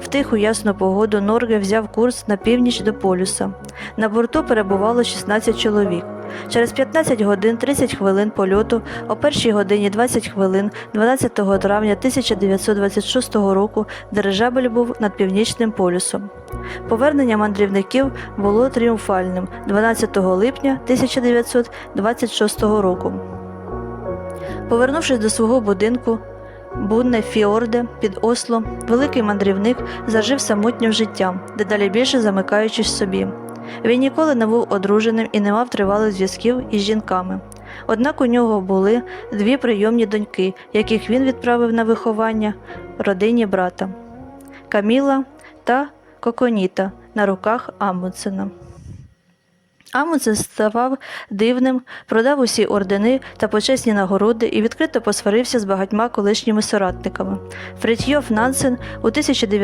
в тиху ясну погоду Норге взяв курс на північ до полюса. На борту перебувало 16 чоловік. Через 15 годин 30 хвилин польоту о першій годині 20 хвилин 12 травня 1926 року дирижабель був над північним полюсом. Повернення мандрівників було тріумфальним 12 липня 1926 року. Повернувшись до свого будинку, Бунне Фіорде під Осло, великий мандрівник зажив самотнім життям, дедалі більше замикаючись собі. Він ніколи не був одруженим і не мав тривалих зв'язків із жінками. Однак у нього були дві прийомні доньки, яких він відправив на виховання родині брата Каміла та Коконіта на руках Амундсена. Амундсен ставав дивним, продав усі ордени та почесні нагороди і відкрито посварився з багатьма колишніми соратниками. Фритьйоф Нансен у 1900